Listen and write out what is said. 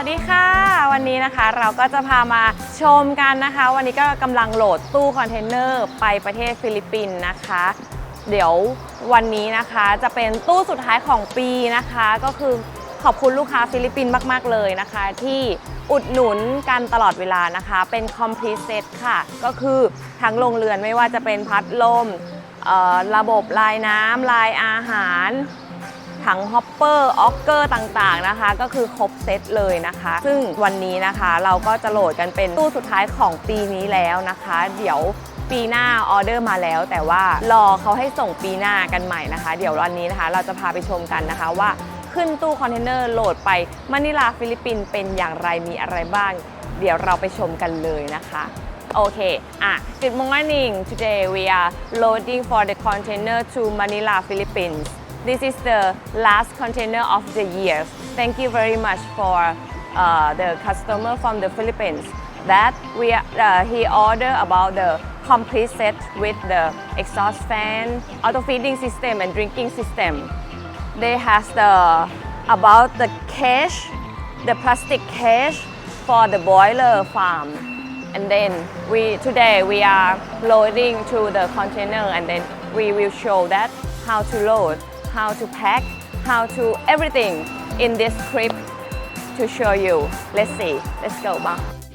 วัสดีค่ะ วันนี้นะคะเราก็จะพามาชมกันนะคะ วันนี้ก็กำลังโหลดตู้คอนเทนเนอร์ไปประเทศฟิลิปปินส์นะคะ เดี๋ยววันนี้นะคะจะเป็นตู้สุดท้ายของปีนะคะ ก็คือขอบคุณลูกค้าฟิลิปปินส์มาก ๆ เลยนะคะ ที่อุดหนุนกันตลอดเวลานะคะ เป็น complete set ค่ะ ก็คือทั้งโรงเรือนไม่ว่าจะเป็นพัดลมระบบลายน้ำลายอาหาร ถังฮอปเปอร์ออกเกอร์ต่างๆนะคะ ก็คือครบเซตเลยนะคะ ซึ่งวันนี้นะคะเราก็จะโหลดกันเป็นตู้สุดท้ายของปีนี้แล้วนะคะ เดี๋ยวปีหน้าออเดอร์มาแล้ว แต่ว่ารอเขาให้ส่งปีหน้ากันใหม่นะคะ เดี๋ยววันนี้นะคะ เราจะพาไปชมกันนะคะว่าขึ้นตู้คอนเทนเนอร์โหลดไปมะนิลาฟิลิปปินส์เป็นอย่างไรมีอะไรบ้าง เดี๋ยวเราไปชมกันเลยนะคะโอเคอะ Good morning today we are loading for the container to Manila Philippines This is the last container of the year. Thank you very much for uh, the customer from the Philippines that we uh, he ordered about the complete set with the exhaust fan, auto feeding system and drinking system. They has the about the cage, the plastic cage for the boiler farm. And then we today we are loading to the container and then we will show that how to load, how to pack, how to everything in this trip to show you. Let's see. Let's go, Bang.